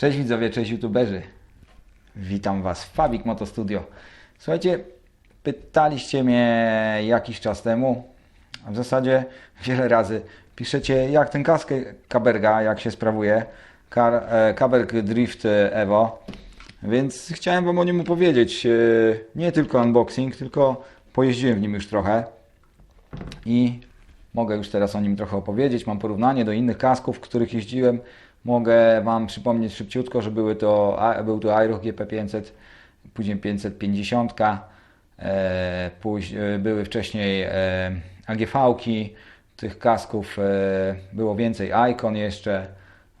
Cześć widzowie, cześć youtuberzy. Witam Was w Fabik Moto Studio. Słuchajcie, pytaliście mnie jakiś czas temu, a w zasadzie wiele razy, piszecie jak ten kask Kaberga, jak się sprawuje, Kar, e, Kaberg Drift Evo, więc chciałem Wam o nim opowiedzieć. E, Nie tylko unboxing, tylko pojeździłem w nim już trochę i mogę już teraz o nim trochę opowiedzieć. Mam porównanie do innych kasków, w których jeździłem. Mogę Wam przypomnieć szybciutko, że były to, był to Aeroch GP500, później 550, e, póź, e, były wcześniej e, AGV-ki, tych kasków e, było więcej, Icon jeszcze.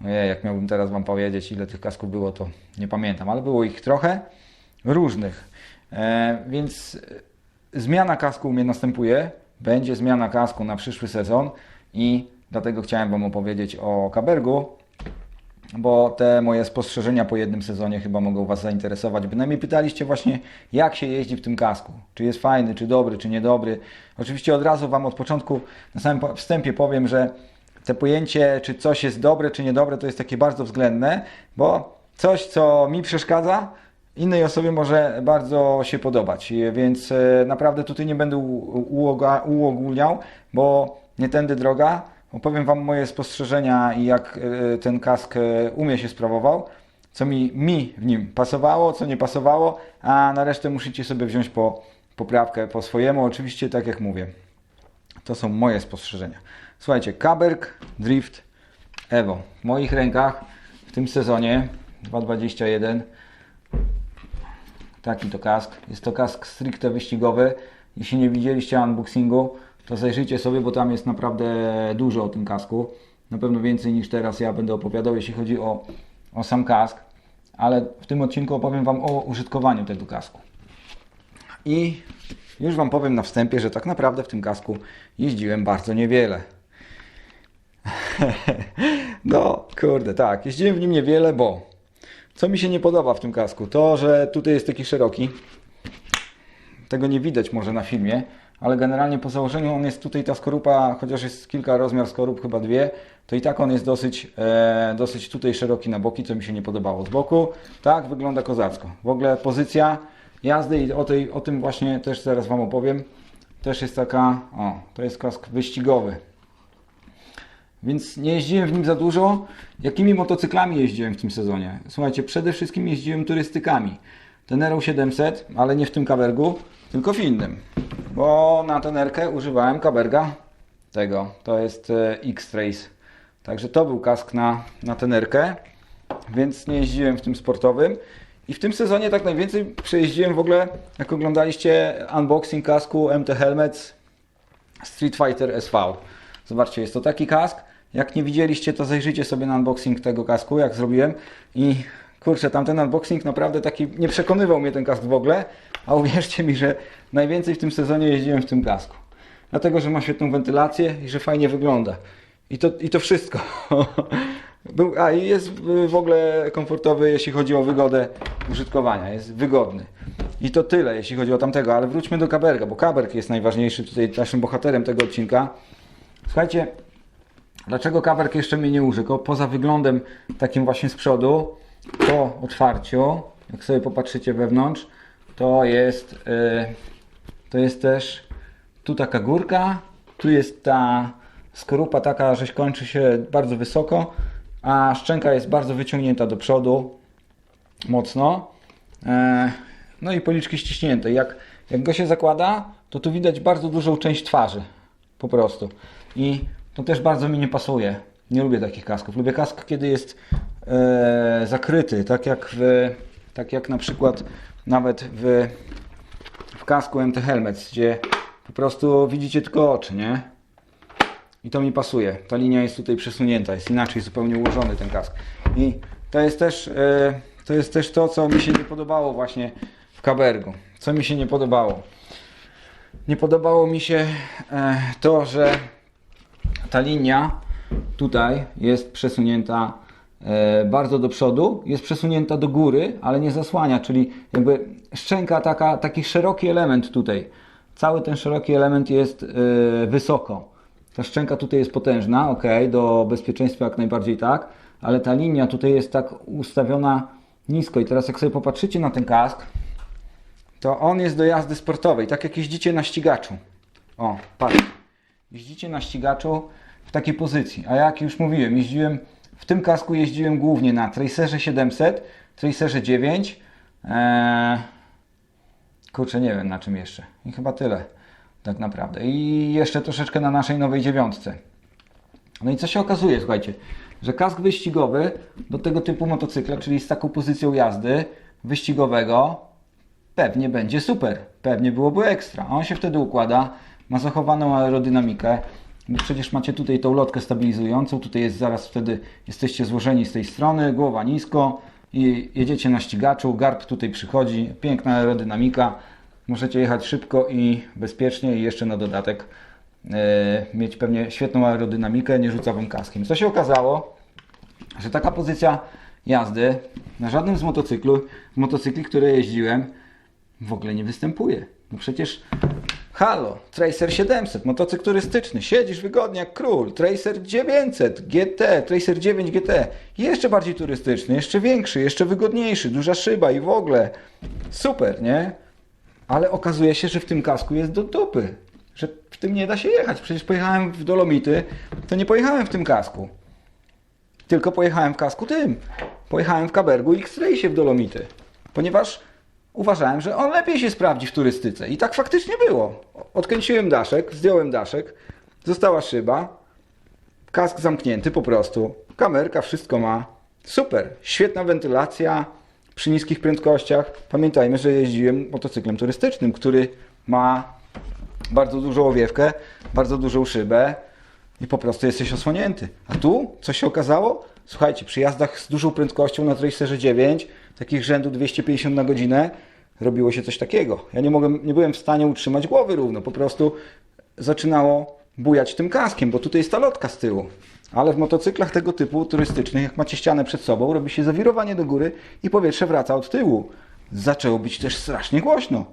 Ojej, jak miałbym teraz Wam powiedzieć, ile tych kasków było, to nie pamiętam, ale było ich trochę różnych. E, więc zmiana kasku u mnie następuje. Będzie zmiana kasku na przyszły sezon i dlatego chciałem Wam opowiedzieć o Kabergu, bo te moje spostrzeżenia po jednym sezonie chyba mogą Was zainteresować. Bynajmniej pytaliście właśnie, jak się jeździ w tym kasku. Czy jest fajny, czy dobry, czy niedobry. Oczywiście od razu Wam od początku, na samym wstępie powiem, że te pojęcie, czy coś jest dobre, czy niedobre, to jest takie bardzo względne, bo coś, co mi przeszkadza, innej osobie może bardzo się podobać. Więc e, naprawdę tutaj nie będę uogólniał, bo nie tędy droga. Opowiem Wam moje spostrzeżenia i jak e, ten kask e, u mnie się sprawował, co mi, mi w nim pasowało, co nie pasowało, a na resztę musicie sobie wziąć po poprawkę po swojemu. Oczywiście, tak jak mówię, to są moje spostrzeżenia. Słuchajcie, Kaberg Drift Evo w moich rękach w tym sezonie 2021 taki to kask. Jest to kask stricte wyścigowy. Jeśli nie widzieliście unboxingu, to zajrzyjcie sobie, bo tam jest naprawdę dużo o tym kasku. Na pewno więcej niż teraz ja będę opowiadał, jeśli chodzi o, o sam kask. Ale w tym odcinku opowiem Wam o użytkowaniu tego kasku. I już Wam powiem na wstępie, że tak naprawdę w tym kasku jeździłem bardzo niewiele. no, kurde, tak. Jeździłem w nim niewiele, bo co mi się nie podoba w tym kasku? To, że tutaj jest taki szeroki. Tego nie widać może na filmie, ale generalnie po założeniu on jest tutaj ta skorupa, chociaż jest kilka rozmiar skorup, chyba dwie, to i tak on jest dosyć, e, dosyć tutaj szeroki na boki, co mi się nie podobało. Z boku tak wygląda kozacko. W ogóle pozycja jazdy i o, tej, o tym właśnie też zaraz Wam opowiem. Też jest taka, o, to jest kask wyścigowy. Więc nie jeździłem w nim za dużo. Jakimi motocyklami jeździłem w tym sezonie? Słuchajcie, przede wszystkim jeździłem turystykami. Tenerą 700, ale nie w tym kabergu, tylko w innym. Bo na tenerkę używałem kaberga tego. To jest e, X-Trace. Także to był kask na, na tenerkę, więc nie jeździłem w tym sportowym. I w tym sezonie tak najwięcej przejeździłem w ogóle, jak oglądaliście unboxing kasku MT Helmets Street Fighter SV. Zobaczcie, jest to taki kask. Jak nie widzieliście, to zajrzyjcie sobie na unboxing tego kasku, jak zrobiłem. I kurczę, tamten unboxing naprawdę taki nie przekonywał mnie ten kask w ogóle. A uwierzcie mi, że najwięcej w tym sezonie jeździłem w tym kasku. Dlatego, że ma świetną wentylację i że fajnie wygląda. I to, i to wszystko. Był, a i jest w ogóle komfortowy, jeśli chodzi o wygodę użytkowania. Jest wygodny. I to tyle, jeśli chodzi o tamtego. Ale wróćmy do Kaberga, bo Kaberg jest najważniejszy tutaj naszym bohaterem tego odcinka. Słuchajcie, dlaczego Kaberg jeszcze mnie nie użył? Poza wyglądem takim właśnie z przodu, po otwarciu, jak sobie popatrzycie wewnątrz, to jest, y, to jest też tu taka górka, tu jest ta skorupa taka, że kończy się bardzo wysoko, a szczęka jest bardzo wyciągnięta do przodu, mocno. E, No i policzki ściśnięte. Jak, jak go się zakłada, to tu widać bardzo dużą część twarzy. Po prostu. I to też bardzo mi nie pasuje. Nie lubię takich kasków. Lubię kask, kiedy jest e, zakryty, tak jak, w, tak jak na przykład nawet w, w kasku MT Helmets, gdzie po prostu widzicie tylko oczy, nie? I to mi pasuje. Ta linia jest tutaj przesunięta, jest inaczej zupełnie ułożony ten kask. I to jest też, e, to, jest też to, co mi się nie podobało właśnie w Kabergu. Co mi się nie podobało? Nie podobało mi się e, to, że ta linia tutaj jest przesunięta bardzo do przodu, jest przesunięta do góry, ale nie zasłania, czyli jakby szczęka taka, taki szeroki element tutaj. Cały ten szeroki element jest e, wysoko. Ta szczęka tutaj jest potężna, ok, do bezpieczeństwa jak najbardziej tak, ale ta linia tutaj jest tak ustawiona nisko i teraz jak sobie popatrzycie na ten kask, to on jest do jazdy sportowej, tak jak jeździcie na ścigaczu. O, patrz. Jeździcie na ścigaczu w takiej pozycji. A jak już mówiłem, jeździłem w tym kasku jeździłem głównie na Tracerze 700, Tracerze 9. Eee, kurczę, nie wiem na czym jeszcze. I chyba tyle, tak naprawdę. I jeszcze troszeczkę na naszej nowej dziewiątce. No i co się okazuje, słuchajcie, że kask wyścigowy do tego typu motocykla, czyli z taką pozycją jazdy wyścigowego, pewnie będzie super. Pewnie byłoby ekstra. On się wtedy układa, ma zachowaną aerodynamikę, przecież macie tutaj tą lotkę stabilizującą, tutaj jest zaraz wtedy, jesteście złożeni z tej strony, głowa nisko i jedziecie na ścigaczu, garb tutaj przychodzi, piękna aerodynamika, możecie jechać szybko i bezpiecznie i jeszcze na dodatek e, mieć pewnie świetną aerodynamikę, nie rzuca wam kaskiem. Co się okazało, że taka pozycja jazdy na żadnym z motocyklu, motocykli, które jeździłem, w ogóle nie występuje. No przecież halo, Tracer 700, motocykl turystyczny, siedzisz wygodnie jak król, Tracer 900, GT, Tracer 9 GT, jeszcze bardziej turystyczny, jeszcze większy, jeszcze wygodniejszy, duża szyba i w ogóle super, nie? Ale okazuje się, że w tym kasku jest do dupy, że w tym nie da się jechać. Przecież pojechałem w Dolomity, to nie pojechałem w tym kasku. Tylko pojechałem w kasku tym. Pojechałem w Kabergu X-Race w Dolomity. Ponieważ uważałem, że on lepiej się sprawdzi w turystyce. I tak faktycznie było. Odkręciłem daszek, zdjąłem daszek, została szyba, kask zamknięty po prostu, kamerka wszystko ma. Super, świetna wentylacja przy niskich prędkościach. Pamiętajmy, że jeździłem motocyklem turystycznym, który ma bardzo dużą owiewkę, bardzo dużą szybę i po prostu jesteś osłonięty. A tu, co się okazało? Słuchajcie, przy jazdach z dużą prędkością na Tracerze 9, takich rzędu 250 na godzinę, robiło się coś takiego. Ja nie, mogłem, nie byłem w stanie utrzymać głowy równo, po prostu zaczynało bujać tym kaskiem, bo tutaj jest ta lotka z tyłu. Ale w motocyklach tego typu turystycznych, jak macie ścianę przed sobą, robi się zawirowanie do góry i powietrze wraca od tyłu. Zaczęło być też strasznie głośno.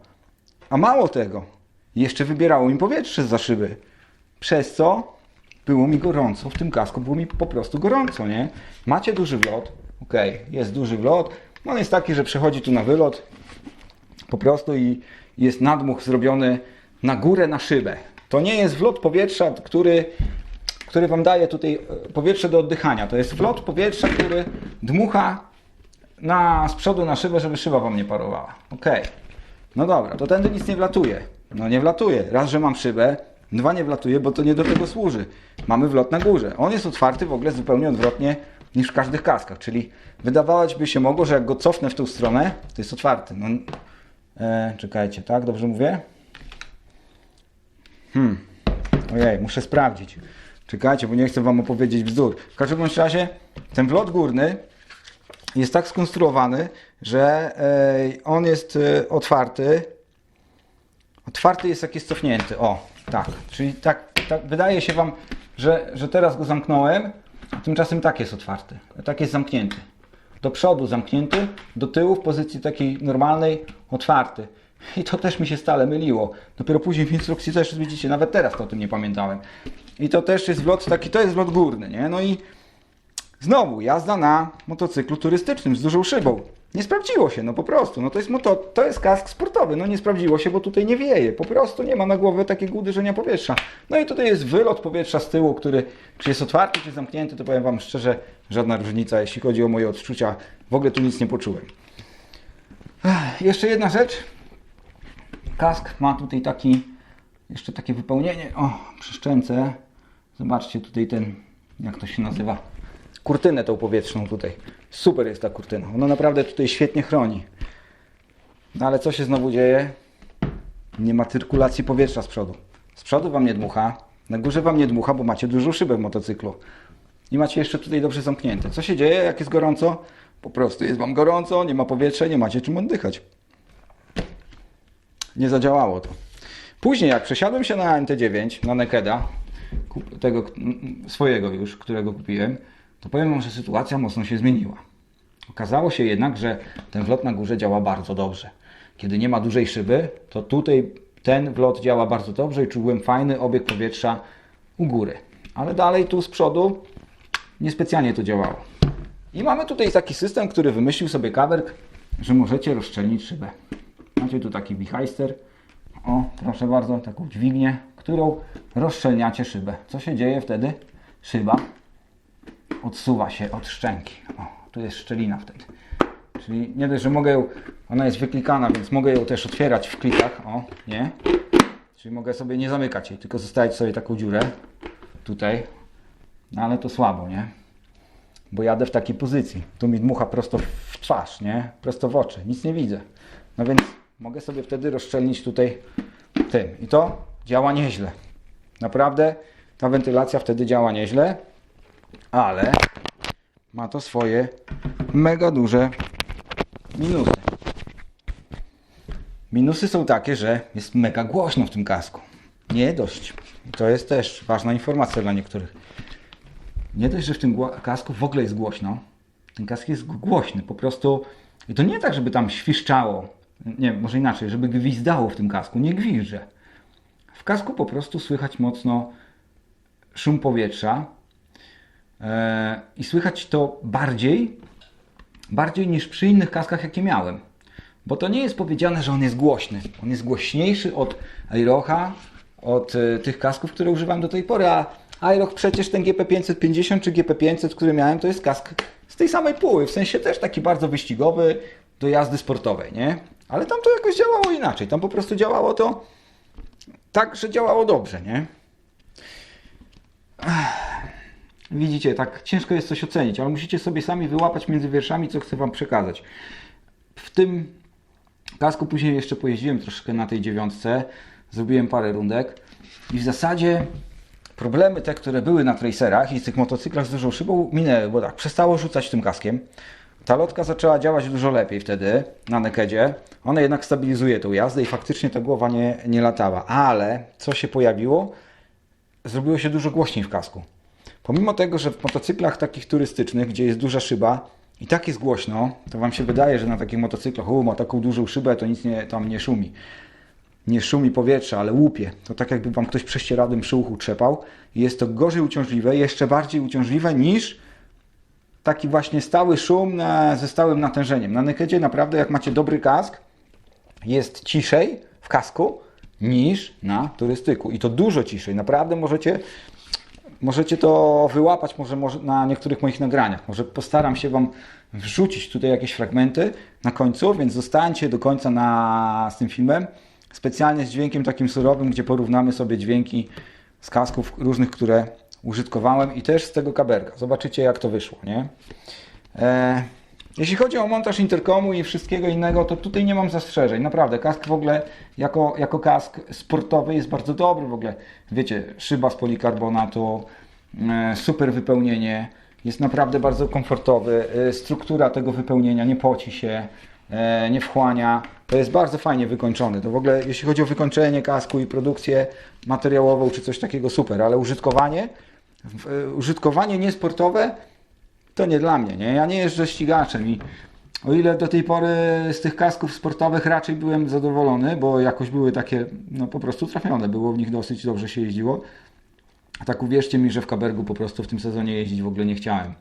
A mało tego, jeszcze wybierało mi powietrze za szyby. Przez co było mi gorąco w tym kasku, było mi po prostu gorąco, nie? Macie duży wlot, ok, jest duży wlot, on jest taki, że przechodzi tu na wylot po prostu i jest nadmuch zrobiony na górę, na szybę. To nie jest wlot powietrza, który, który Wam daje tutaj e, powietrze do oddychania. To jest wlot powietrza, który dmucha na, z przodu na szybę, żeby szyba Wam nie parowała. Ok. No dobra, to tędy nic nie wlatuje. No nie wlatuje. Raz, że mam szybę, dwa nie wlatuje, bo to nie do tego służy. Mamy wlot na górze. On jest otwarty w ogóle zupełnie odwrotnie niż w każdych kaskach, czyli wydawać by się mogło, że jak go cofnę w tą stronę, to jest otwarty. No, e, czekajcie, tak? Dobrze mówię? Hmm. Ojej, muszę sprawdzić. Czekajcie, bo nie chcę Wam opowiedzieć bzdur. W każdym razie ten wlot górny jest tak skonstruowany, że e, on jest e, otwarty. Otwarty jest jak jest cofnięty. O, tak. Czyli tak, tak wydaje się Wam, że, że teraz go zamknąłem, a tymczasem tak jest otwarty. Tak jest zamknięty. Do przodu zamknięty, do tyłu w pozycji takiej normalnej otwarty. I to też mi się stale myliło. Dopiero później w instrukcji też widzicie, nawet teraz to o tym nie pamiętałem. I to też jest wlot taki, to jest wlot górny, nie? No i Znowu, jazda na motocyklu turystycznym z dużą szybą. Nie sprawdziło się, no po prostu. No to jest, moto, to jest kask sportowy. No nie sprawdziło się, bo tutaj nie wieje. Po prostu nie ma na głowie takiego uderzenia powietrza. No i tutaj jest wylot powietrza z tyłu, który czy jest otwarty, czy zamknięty, to powiem Wam szczerze, żadna różnica, jeśli chodzi o moje odczucia. W ogóle tu nic nie poczułem. Ech, jeszcze jedna rzecz. Kask ma tutaj taki, jeszcze takie wypełnienie. O, przy szczęce. Zobaczcie tutaj ten, jak to się nazywa kurtynę tą powietrzną tutaj. Super jest ta kurtyna. Ona naprawdę tutaj świetnie chroni. No ale co się znowu dzieje? Nie ma cyrkulacji powietrza z przodu. Z przodu wam nie dmucha, na górze wam nie dmucha, bo macie dużą szybę w motocyklu. I macie jeszcze tutaj dobrze zamknięte. Co się dzieje, jak jest gorąco? Po prostu jest wam gorąco, nie ma powietrza, nie macie czym oddychać. Nie zadziałało to. Później, jak przesiadłem się na MT9, na Nekeda, tego swojego już, którego kupiłem, to powiem Wam, że sytuacja mocno się zmieniła. Okazało się jednak, że ten wlot na górze działa bardzo dobrze. Kiedy nie ma dużej szyby, to tutaj ten wlot działa bardzo dobrze i czułem fajny obieg powietrza u góry. Ale dalej tu z przodu niespecjalnie to działało. I mamy tutaj taki system, który wymyślił sobie kaberk, że możecie rozszczelnić szybę. Macie tu taki wichajster. O, proszę bardzo, taką dźwignię, którą rozszczelniacie szybę. Co się dzieje wtedy? Szyba odsuwa się od szczęki. O, tu jest szczelina wtedy. Czyli nie dość, że mogę ją, ona jest wyklikana, więc mogę ją też otwierać w klikach. O, nie? Czyli mogę sobie nie zamykać jej, tylko zostawić sobie taką dziurę tutaj. No ale to słabo, nie? Bo jadę w takiej pozycji. Tu mi dmucha prosto w twarz, nie? Prosto w oczy. Nic nie widzę. No więc mogę sobie wtedy rozszczelnić tutaj tym. I to działa nieźle. Naprawdę ta wentylacja wtedy działa nieźle, ale ma to swoje mega duże minusy. Minusy są takie, że jest mega głośno w tym kasku. Nie dość. To jest też ważna informacja dla niektórych. Nie dość, że w tym kasku w ogóle jest głośno. Ten kask jest głośny, po prostu. I to nie tak, żeby tam świszczało. Nie, może inaczej, żeby gwizdało w tym kasku. Nie gwizdże. W kasku po prostu słychać mocno szum powietrza. E, I słychać to bardziej, bardziej niż przy innych kaskach, jakie miałem. Bo to nie jest powiedziane, że on jest głośny. On jest głośniejszy od Airocha, od e, tych kasków, które używam do tej pory. A Airoch przecież ten GP550 czy GP500, który miałem, to jest kask z tej samej póły. W sensie też taki bardzo wyścigowy do jazdy sportowej, nie? Ale tam to jakoś działało inaczej. Tam po prostu działało to tak, że działało dobrze, nie? Widzicie, tak ciężko jest coś ocenić, ale musicie sobie sami wyłapać między wierszami, co chcę Wam przekazać. W tym kasku później jeszcze pojeździłem troszkę na tej dziewiątce, zrobiłem parę rundek i w zasadzie problemy te, które były na tracerach i tych motocyklach z dużą szybą minęły, bo tak, przestało rzucać tym kaskiem. Ta lotka zaczęła działać dużo lepiej wtedy na nekedzie. Ona jednak stabilizuje tą jazdę i faktycznie ta głowa nie, nie latała. Ale co się pojawiło? Zrobiło się dużo głośniej w kasku. Pomimo tego, że w motocyklach takich turystycznych, gdzie jest duża szyba i tak jest głośno, to Wam się wydaje, że na takich motocyklach, o, ma taką dużą szybę, to nic nie, tam nie szumi. Nie szumi powietrze, ale łupie. To tak jakby Wam ktoś prześcieradłem przy uchu trzepał. Jest to gorzej uciążliwe, jeszcze bardziej uciążliwe niż taki właśnie stały szum na, ze stałym natężeniem. Na Nekedzie naprawdę jak macie dobry kask, jest ciszej w kasku niż na turystyku. I to dużo ciszej. Naprawdę możecie Możecie to wyłapać może, może na niektórych moich nagraniach. Może postaram się Wam wrzucić tutaj jakieś fragmenty na końcu, więc zostańcie do końca na, z tym filmem. Specjalnie z dźwiękiem takim surowym, gdzie porównamy sobie dźwięki z kasków różnych, które użytkowałem i też z tego kaberka. Zobaczycie jak to wyszło, nie? E, jeśli chodzi o montaż interkomu i wszystkiego innego, to tutaj nie mam zastrzeżeń. Naprawdę, kask w ogóle jako, jako kask sportowy jest bardzo dobry w ogóle. Wiecie, szyba z polikarbonatu, e, super wypełnienie, jest naprawdę bardzo komfortowy. E, Struktura tego wypełnienia nie poci się, e, nie wchłania. To jest bardzo fajnie wykończony. To w ogóle, jeśli chodzi o wykończenie kasku i produkcję materiałową czy coś takiego, super, ale użytkowanie, użytkowanie niesportowe to nie dla mnie, nie? Ja nie jeżdżę ścigaczem i o ile do tej pory z tych kasków sportowych raczej byłem zadowolony, bo jakoś były takie, no po prostu trafione, było w nich dosyć dobrze się jeździło. Tak uwierzcie mi, że w Kabergu po prostu w tym sezonie jeździć w ogóle nie chciałem.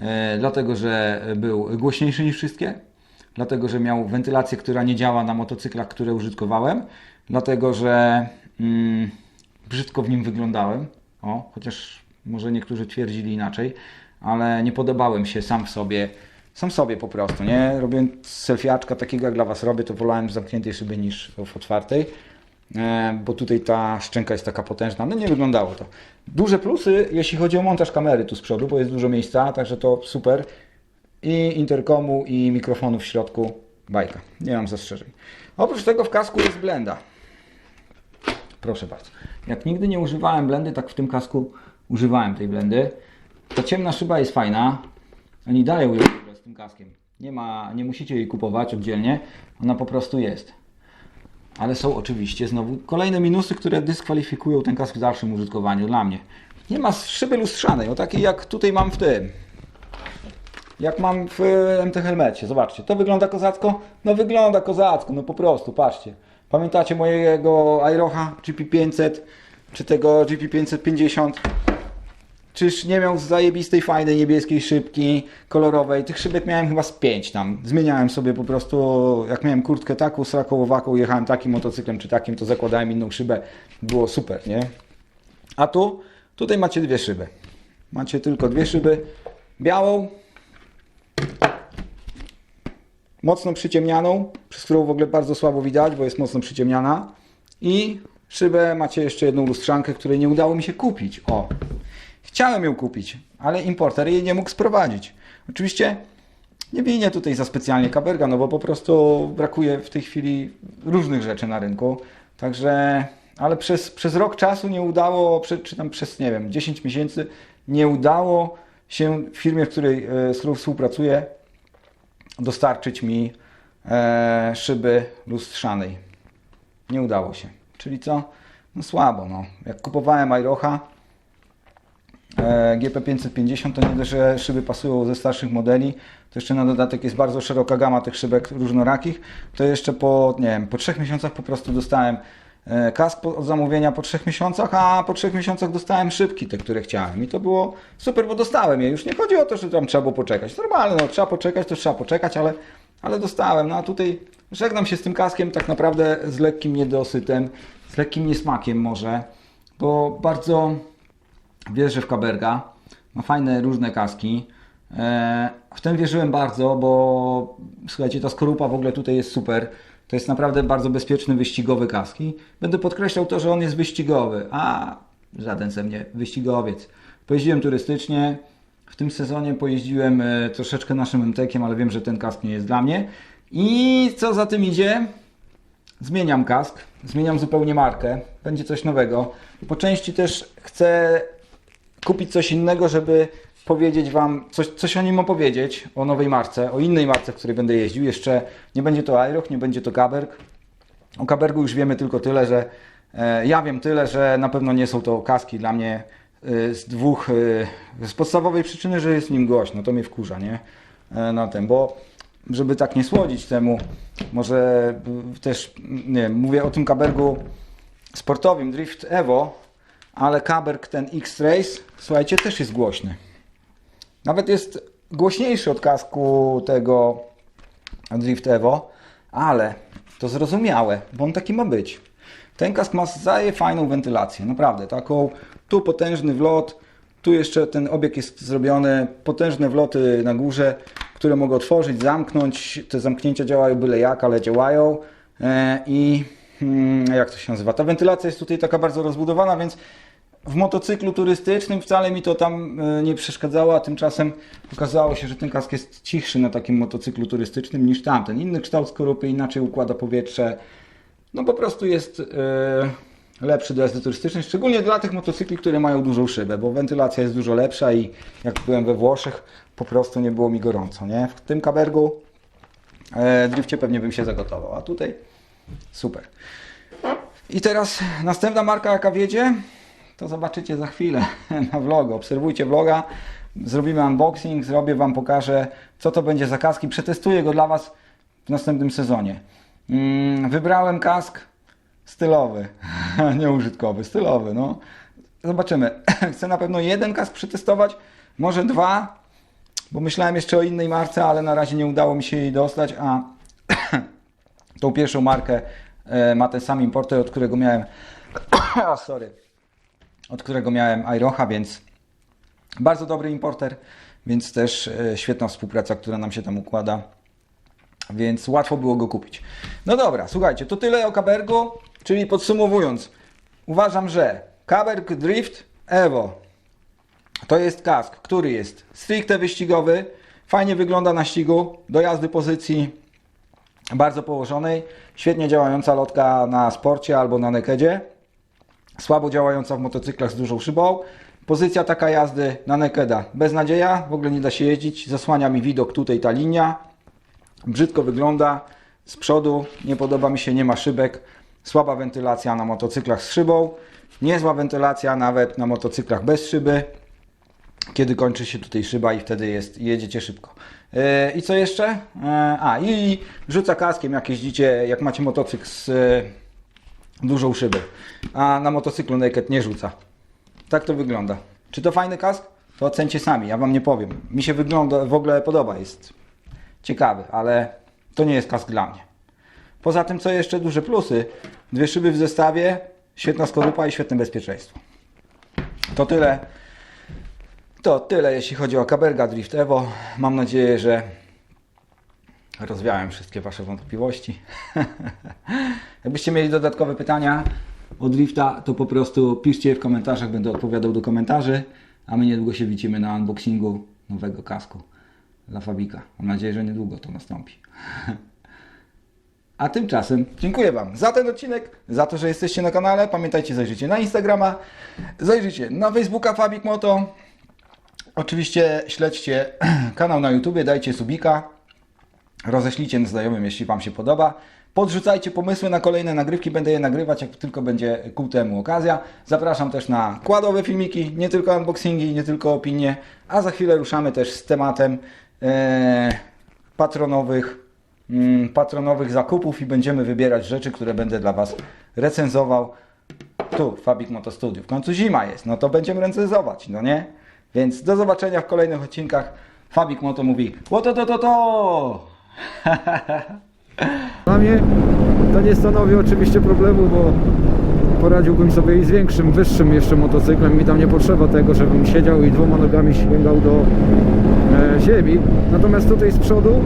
E, dlatego, że był głośniejszy niż wszystkie, dlatego, że miał wentylację, która nie działa na motocyklach, które użytkowałem, dlatego, że mm, brzydko w nim wyglądałem, o, chociaż może niektórzy twierdzili inaczej, ale nie podobałem się sam w sobie, sam sobie po prostu, nie? Robiąc selfiaczka takiego jak dla Was robię, to wolałem w zamkniętej szybie niż w otwartej, e, bo tutaj ta szczęka jest taka potężna, no nie wyglądało to. Duże plusy, jeśli chodzi o montaż kamery tu z przodu, bo jest dużo miejsca, także to super. I interkomu, i mikrofonu w środku, bajka, nie mam zastrzeżeń. Oprócz tego w kasku jest blenda. Proszę bardzo. Jak nigdy nie używałem blendy, tak w tym kasku używałem tej blendy. Ta ciemna szyba jest fajna. Oni dają ją z tym kaskiem. Nie, ma, nie musicie jej kupować oddzielnie. Ona po prostu jest. Ale są oczywiście znowu kolejne minusy, które dyskwalifikują ten kask w dalszym użytkowaniu dla mnie. Nie ma szyby lustrzanej, o takiej jak tutaj mam w tym. Jak mam w MT Helmecie. Zobaczcie, to wygląda kozacko? No wygląda kozacko, no po prostu, patrzcie. Pamiętacie mojego Airocha GP500 czy tego GP550? Czyż nie miał zajebistej, fajnej, niebieskiej szybki, kolorowej. Tych szybek miałem chyba z pięć tam. Zmieniałem sobie po prostu, jak miałem kurtkę taką, sraką, owaką, jechałem takim motocyklem czy takim, to zakładałem inną szybę. Było super, nie? A tu, tutaj macie dwie szyby. Macie tylko dwie szyby. Białą, mocno przyciemnianą, przez którą w ogóle bardzo słabo widać, bo jest mocno przyciemniana. I szybę macie jeszcze jedną lustrzankę, której nie udało mi się kupić. O, chciałem ją kupić, ale importer jej nie mógł sprowadzić. Oczywiście nie winię tutaj za specjalnie Kaberga, no bo po prostu brakuje w tej chwili różnych rzeczy na rynku. Także, ale przez, przez rok czasu nie udało, czy tam przez, nie wiem, 10 miesięcy nie udało się firmie, w której, e, współpracuję, dostarczyć mi e, szyby lustrzanej. Nie udało się. Czyli co? No słabo, no. Jak kupowałem Iroha e, GP550, to nie dość, że szyby pasują ze starszych modeli, to jeszcze na dodatek jest bardzo szeroka gama tych szybek różnorakich, to jeszcze po, nie wiem, po trzech miesiącach po prostu dostałem e, kask od zamówienia po trzech miesiącach, a po trzech miesiącach dostałem szybki, te, które chciałem. I to było super, bo dostałem je. Już nie chodzi o to, że tam trzeba było poczekać. Normalne, no trzeba poczekać, to trzeba poczekać, ale, ale dostałem. No a tutaj żegnam się z tym kaskiem tak naprawdę z lekkim niedosytem, z lekkim niesmakiem może, bo bardzo wierzę w Kaberga. Ma fajne, różne kaski. E, W ten wierzyłem bardzo, bo słuchajcie, ta skorupa w ogóle tutaj jest super. To jest naprawdę bardzo bezpieczny, wyścigowy kask. I będę podkreślał to, że on jest wyścigowy, a żaden ze mnie wyścigowiec. Pojeździłem turystycznie. W tym sezonie pojeździłem e, troszeczkę naszym MTK-iem, ale wiem, że ten kask nie jest dla mnie. I co za tym idzie? Zmieniam kask, zmieniam zupełnie markę, będzie coś nowego. Po części też chcę kupić coś innego, żeby powiedzieć Wam, coś, coś o nim opowiedzieć, o nowej marce, o innej marce, w której będę jeździł. Jeszcze nie będzie to Iroch, nie będzie to Kaberg. O Kabergu już wiemy tylko tyle, że e, ja wiem tyle, że na pewno nie są to kaski dla mnie e, z dwóch, e, z podstawowej przyczyny, że jest nim głośno, to mnie wkurza, nie? E, na tym, bo żeby tak nie słodzić temu, może b- też, nie mówię o tym Kabergu sportowym Drift Evo, ale Kaberg ten X-Race, słuchajcie, też jest głośny. Nawet jest głośniejszy od kasku tego Drift Evo, ale to zrozumiałe, bo on taki ma być. Ten kask ma zaje fajną wentylację, naprawdę, taką, tu potężny wlot, tu jeszcze ten obieg jest zrobiony, potężne wloty na górze, które mogę otworzyć, zamknąć, te zamknięcia działają byle jak, ale działają e, i hmm, jak to się nazywa, ta wentylacja jest tutaj taka bardzo rozbudowana, więc w motocyklu turystycznym wcale mi to tam e, nie przeszkadzało, a tymczasem okazało się, że ten kask jest cichszy na takim motocyklu turystycznym niż tamten. Inny kształt skorupy, inaczej układa powietrze. No po prostu jest e, lepszy do jazdy turystycznej, szczególnie dla tych motocykli, które mają dużą szybę, bo wentylacja jest dużo lepsza i jak byłem we Włoszech, po prostu nie było mi gorąco, nie? W tym kabergu e, drifcie pewnie bym się zagotował, a tutaj super. I teraz następna marka jaka wiedzie, to zobaczycie za chwilę na vlogu. Obserwujcie vloga, zrobimy unboxing, zrobię Wam, pokażę co to będzie za kask i przetestuję go dla Was w następnym sezonie. Mm, Wybrałem kask stylowy, nie użytkowy, stylowy, no. Zobaczymy. Chcę na pewno jeden kask przetestować, może dwa, bo myślałem jeszcze o innej marce, ale na razie nie udało mi się jej dostać, a tą pierwszą markę e, ma ten sam importer, od którego miałem sorry, od którego miałem Iroha, więc bardzo dobry importer, więc też e, świetna współpraca, która nam się tam układa, więc łatwo było go kupić. No dobra, słuchajcie, to tyle o Kabergu, czyli podsumowując, uważam, że Kaberg Drift Evo to jest kask, który jest stricte wyścigowy, fajnie wygląda na ścigu, do jazdy pozycji bardzo położonej, świetnie działająca lotka na sporcie albo na nekedzie, słabo działająca w motocyklach z dużą szybą. Pozycja taka jazdy na nekeda. Beznadzieja, w ogóle nie da się jeździć, zasłania mi widok tutaj ta linia, brzydko wygląda, z przodu nie podoba mi się, nie ma szybek, słaba wentylacja na motocyklach z szybą, niezła wentylacja nawet na motocyklach bez szyby, kiedy kończy się tutaj szyba i wtedy jest, jedziecie szybko. Yy, I co jeszcze? Yy, a, i rzuca kaskiem, jak jeździcie, jak macie motocykl z yy, dużą szybą, a na motocyklu naked nie rzuca. Tak to wygląda. Czy to fajny kask? To ocencie sami, ja wam nie powiem. Mi się wygląda, w ogóle podoba, jest ciekawy, ale to nie jest kask dla mnie. Poza tym, co jeszcze duże plusy, dwie szyby w zestawie, świetna skorupa i świetne bezpieczeństwo. To tyle. To tyle, jeśli chodzi o Kaberga Drift Evo. Mam nadzieję, że rozwiałem wszystkie Wasze wątpliwości. Jakbyście mieli dodatkowe pytania o drifta, to po prostu piszcie je w komentarzach, będę odpowiadał do komentarzy, a my niedługo się widzimy na unboxingu nowego kasku dla Fabika. Mam nadzieję, że niedługo to nastąpi. A tymczasem dziękuję Wam za ten odcinek, za to, że jesteście na kanale. Pamiętajcie, zajrzyjcie na Instagrama, zajrzyjcie na Facebooka Fabik Moto. Oczywiście śledźcie kanał na YouTubie, dajcie subika. Roześlijcie znajomym, jeśli Wam się podoba. Podrzucajcie pomysły na kolejne nagrywki, będę je nagrywać, jak tylko będzie ku temu okazja. Zapraszam też na kładowe filmiki, nie tylko unboxingi, nie tylko opinie, a za chwilę ruszamy też z tematem e, patronowych, mm, patronowych zakupów i będziemy wybierać rzeczy, które będę dla Was recenzował tu w Fabik Moto Studio. W końcu zima jest, no to będziemy recenzować, no nie? Więc do zobaczenia w kolejnych odcinkach. Fabik Moto mówi, łoto to to to! Dla mnie to nie stanowi oczywiście problemu, bo poradziłbym sobie i z większym, wyższym jeszcze motocyklem. Mi tam nie potrzeba tego, żebym siedział i dwoma nogami sięgał do e, ziemi. Natomiast tutaj z przodu,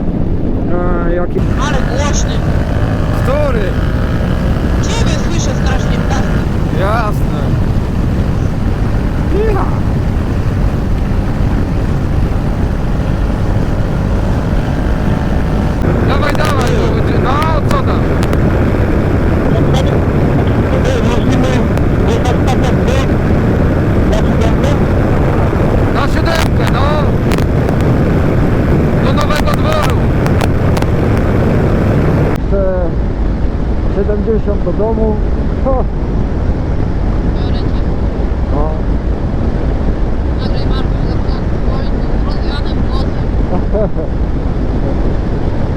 e, jaki... Ale głośny. Który? Ciebie słyszę strasznie w. Jasne. Ja. Dawaj, dawaj, no co tam? Na siódemkę, no! Do nowego dworu! 70 do domu. O, no.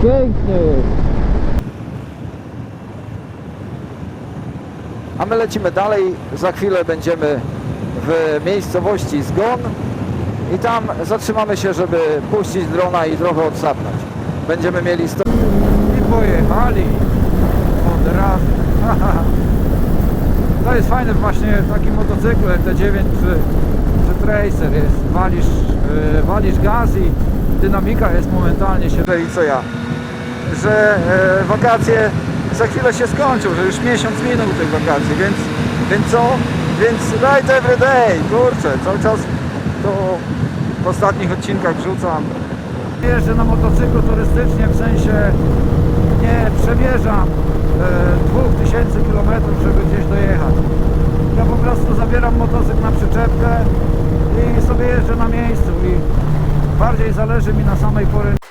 Pięknie jest. A my lecimy dalej. Za chwilę będziemy w miejscowości Zgon i tam zatrzymamy się, żeby puścić drona i trochę odsapnąć. Będziemy mieli sto... I pojechali. To jest fajne właśnie taki motocykl T9 czy, czy Tracer jest. Walisz, yy, walisz gaz i dynamika jest momentalnie się... I co ja? Że e, wakacje za chwilę się skończą, że już miesiąc minął tych wakacji, więc, więc co? Więc ride every day, kurczę, cały czas to w ostatnich odcinkach wrzucam. Jeżdżę na motocyklu turystycznie, w sensie nie przemierzam e, 2000 km, żeby gdzieś dojechać. Ja po prostu zabieram motocykl na przyczepkę i sobie jeżdżę na miejscu i bardziej zależy mi na samej poręczy.